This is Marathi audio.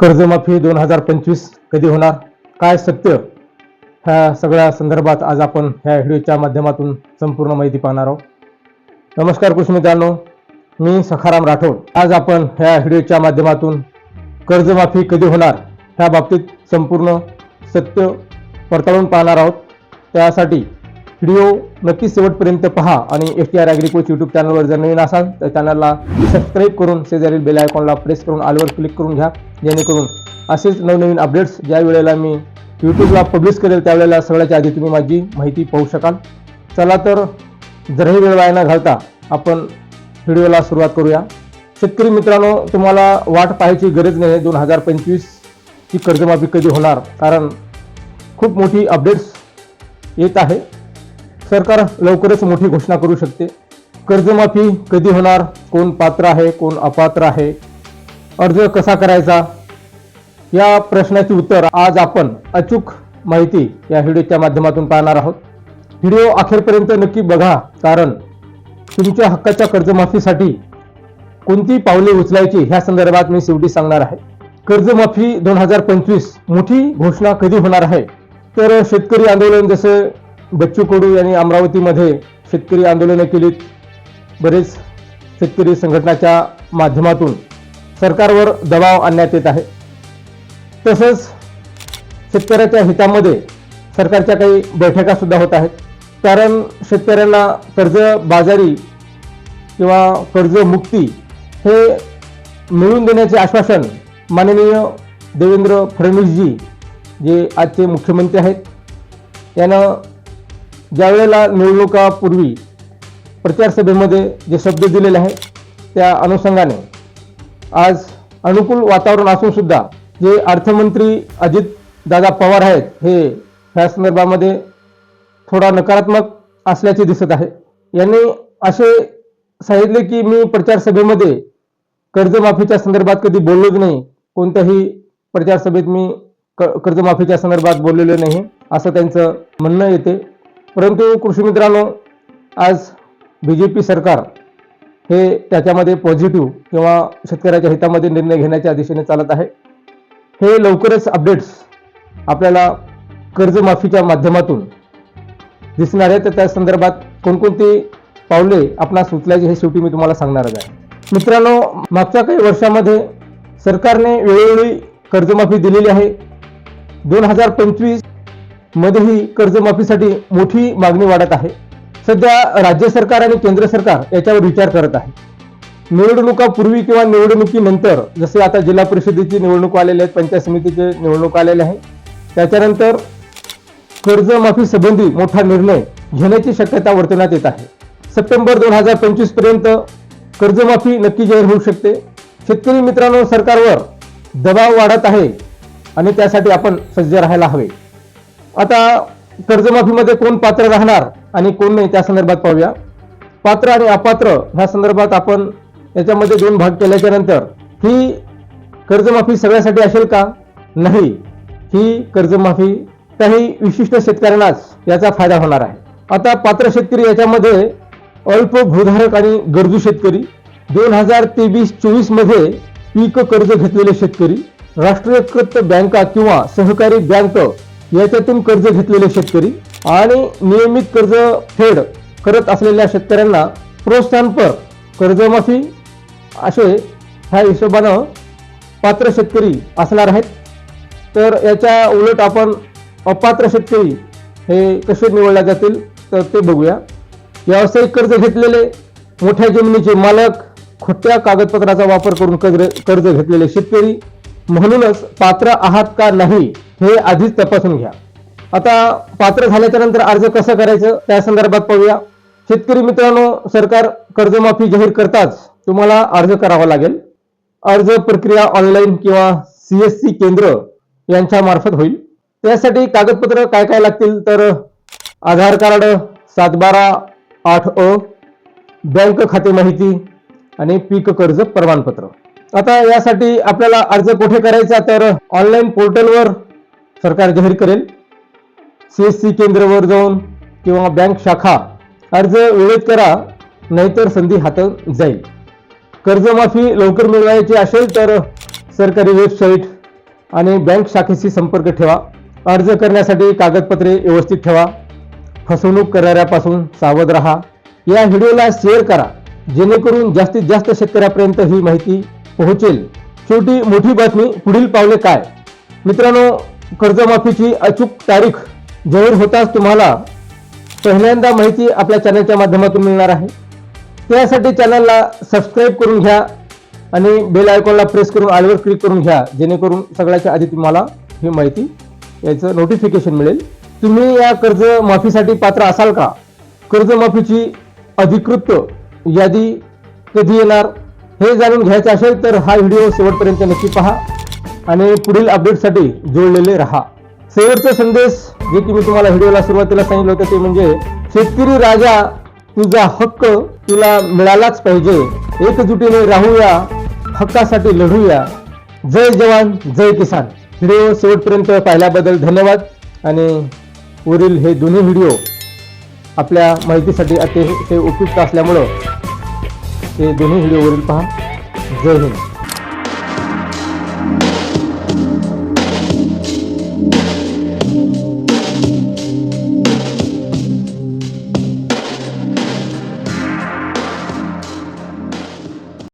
कर्जमाफी दोन हजार पंचवीस कधी होणार? काय सत्य? ह्या सगळ्या संदर्भात आज आपण ह्या व्हिडिओच्या माध्यमातून संपूर्ण माहिती पाहणार आहोत. नमस्कार कृषी मित्रांनो मी सखाराम राठोड. आज आपण ह्या व्हिडिओच्या माध्यमातून कर्जमाफी कधी होणार ह्या बाबतीत संपूर्ण सत्य पडताळून पाहणार आहोत. त्यासाठी व्हिडिओ नक्कीच शेवटपर्यंत पहा आणि एस टी आर ॲग्रिकोच यूट्यूब चॅनलवर जर नवीन असाल तर चॅनलला सबस्क्राईब करून शेजारील बेल आयकॉनला प्रेस करून आलवर क्लिक करून घ्या जेणेकरून असेच नवनवीन अपडेट्स ज्या वेळेला मी यूट्यूबला पब्लिश करेल त्यावेळेला सगळ्याच्या आधी तुम्ही माझी माहिती पाहू शकाल. चला तर जरही वेळ वाया न घालता आपण व्हिडिओला सुरुवात करूया. शेतकरी मित्रांनो तुम्हाला वाट पाहायची गरज नाही दोन हजार पंचवीसची कर्जमाफी कधी होणार? कारण खूप मोठी अपडेट्स येत आहे. सरकार लवकरच मोठी घोषणा करू शकते. कर्जमाफी कधी होणार? कोण पात्र आहे? कोण अपात्र आहे? अर्ज कसा करायचा? या प्रश्नाचे उत्तर आज आपण अचूक माहिती या व्हिडिओच्या माध्यमातून पाहणार आहोत. व्हिडिओ अखेरपर्यंत नक्की बघा कारण तुमच्या हक्काच्या कर्जमाफीसाठी कोणती पावले उचलायची ह्या संदर्भात मी शेवटी सांगणार आहे. कर्जमाफी दोन हजार पंचवीस मोठी घोषणा कधी होणार आहे? तर शेतकरी आंदोलन जसं बच्चू कडू यांनी अमरावतीमध्ये शेतकरी आंदोलनं केलीत. बरेच शेतकरी संघटनाच्या माध्यमातून सरकारवर दबाव आणण्यात येत आहे. तसंच शेतकऱ्याच्या हितामध्ये सरकारच्या काही बैठका सुद्धा होत आहेत. कारण शेतकऱ्यांना कर्ज बाजारी किंवा कर्जमुक्ती हे मिळवून देण्याचे आश्वासन माननीय देवेंद्र फडणवीसजी जे आजचे मुख्यमंत्री आहेत यानं ज्या वेळेला निवडणुकापूर्वी प्रचारसभेमध्ये जे शब्द दिलेले आहेत त्या अनुषंगाने आज अनुकूल वातावरण असूनसुद्धा जे अर्थमंत्री अजित दादा पवार आहेत हे ह्या संदर्भामध्ये थोडा नकारात्मक असल्याचे दिसत आहे. यांनी असे सांगितले की मी प्रचारसभेमध्ये कर्जमाफीच्या संदर्भात कधी बोललोच नाही कोणत्याही प्रचारसभेत मी क कर्जमाफीच्या संदर्भात बोललेलो नाही असं त्यांचं म्हणणं येते. परंतु कृषी मित्रांनो आज बी जे पी सरकार हे त्याच्यामध्ये पॉझिटिव्ह किंवा शेतकऱ्याच्या हितामध्ये निर्णय घेण्याच्या दिशेने चालत आहे. हे लवकरच अपडेट्स आपल्याला कर्जमाफीच्या माध्यमातून दिसणार आहे तर त्या संदर्भात कोणकोणती पावले आपणास उचलायची हे शेवटी मी तुम्हाला सांगणारच आहे. मित्रांनो मागच्या काही वर्षामध्ये सरकारने वेळोवेळी कर्जमाफी दिलेली आहे. दोन हजार पंचवीस मध्येही कर्जमाफीसाठी मोठी मागणी वाढत आहे. सध्या राज्य सरकार आणि केंद्र सरकार याच्यावर विचार करत आहे. निवडणुकापूर्वी किंवा निवडणुकीनंतर जसे आता जिल्हा परिषदेची निवडणूक आलेले आहेत पंचायत समितीचे निवडणूक आलेले आहे त्याच्यानंतर कर्जमाफी संबंधी मोठा निर्णय घेण्याची शक्यता वर्तवण्यात येत आहे. सप्टेंबर दोन हजार पंचवीसपर्यंत कर्जमाफी नक्की जाहीर होऊ शकते. शेतकरी मित्रांनो सरकारवर दबाव वाढत आहे आणि त्यासाठी आपण सज्ज राहायला हवे. आता कर्जमाफीमध्ये कोण पात्र राहणार आणि कोण नाही त्या संदर्भात पाहूया. पात्र आणि अपात्र ह्या संदर्भात आपण याच्यामध्ये दोन भाग केल्याच्यानंतर ही कर्जमाफी सगळ्यासाठी असेल का? नाही. ही कर्जमाफी काही विशिष्ट शेतकऱ्यांनाच याचा फायदा होणार आहे. आता पात्र शेतकरी याच्यामध्ये अल्प भूधारक आणि गरजू शेतकरी दोन हजार तेवीस चोवीसमध्ये पीक कर्ज घेतलेले शेतकरी राष्ट्रीयकृत बँका किंवा सहकारी बँक याच्यातून कर्ज घेतलेले शेतकरी आणि नियमित कर्ज फेड करत असलेल्या शेतकऱ्यांना प्रोत्साहनपर कर्जमाफी असे ह्या हिशोबानं पात्र शेतकरी असणार आहेत. तर याच्या उलट आपण अपात्र शेतकरी हे कसे निवडले जातील तर ते बघूया. व्यावसायिक कर्ज घेतलेले मोठ्या जमिनीचे मालक खोट्या कागदपत्राचा वापर करून कर्ज कर्ज घेतलेले शेतकरी म्हणूनच पात्र आहात का नाही हे आधीच तपासून घ्या. आता पात्र झाल्याच्यानंतर अर्ज कसं करायचं त्या संदर्भात पाहूया. शेतकरी मित्रांनो सरकार कर्जमाफी जाहीर करताच तुम्हाला अर्ज करावा लागेल. अर्ज प्रक्रिया ऑनलाईन किंवा सीएससी केंद्र यांच्या मार्फत होईल. त्यासाठी कागदपत्र काय काय लागतील तर आधार कार्ड सात बारा आठ अ बँक खाते माहिती आणि पीक कर्ज प्रमाणपत्र. आता यासाठी आपल्याला अर्ज कुठे करायचा तर ऑनलाईन पोर्टलवर सरकार जाहीर करेल. सीएससी केंद्रावर जाऊन किंवा बँक शाखा अर्ज वेळेत करा नाहीतर संधी हातात जाईल. कर्जमाफी लवकर मिळवायची असेल तर सरकारी वेबसाईट आणि बँक शाखेशी संपर्क ठेवा. अर्ज करण्यासाठी कागदपत्रे व्यवस्थित ठेवा. फसवणूक करणाऱ्यापासून सावध राहा. या व्हिडिओला शेअर करा. जेणेकरून जास्तीत जास्त शेतकऱ्यापर्यंत ही माहिती पोहोचेल. शेवटी मोठी बातमी पुढील पावले काय? मित्रांनो कर्जमाफीची अचूक तारीख जाहीर होताच तुम्हाला पहिल्यांदा माहिती आपल्या चॅनलच्या माध्यमातून मिळणार आहे. त्यासाठी चॅनलला सबस्क्राईब करून घ्या आणि बेल आयकॉनला प्रेस करून आलवर क्लिक करून घ्या जेणेकरून सगळ्याच्या आधी तुम्हाला ही माहिती याचं नोटिफिकेशन मिळेल. तुम्ही या कर्जमाफीसाठी पात्र असाल का? कर्जमाफीची अधिकृत यादी कधी येणार हे जाणून घ्यायचं असेल तर हा व्हिडिओ शेवटपर्यंत नक्की पहा. आणि पुढील अपडेटसाठी जोडलेले राहा. शेवटचा संदेश जे की मी तुम्हाला व्हिडिओला सुरुवातीला सांगितलं होतं ते म्हणजे शेतकरी राजा तुझा हक्क तुला मिळालाच पाहिजे. एकजुटीने राहूया हक्कासाठी लढूया. जय जवान जय किसान. व्हिडिओ शेवटपर्यंत पाहिल्याबद्दल धन्यवाद. आणि वरील हे दोन्ही व्हिडिओ आपल्या माहितीसाठी अतिशय उपयुक्त असल्यामुळं ते दोन्ही व्हिडिओ वरील पहा. जय हिंद.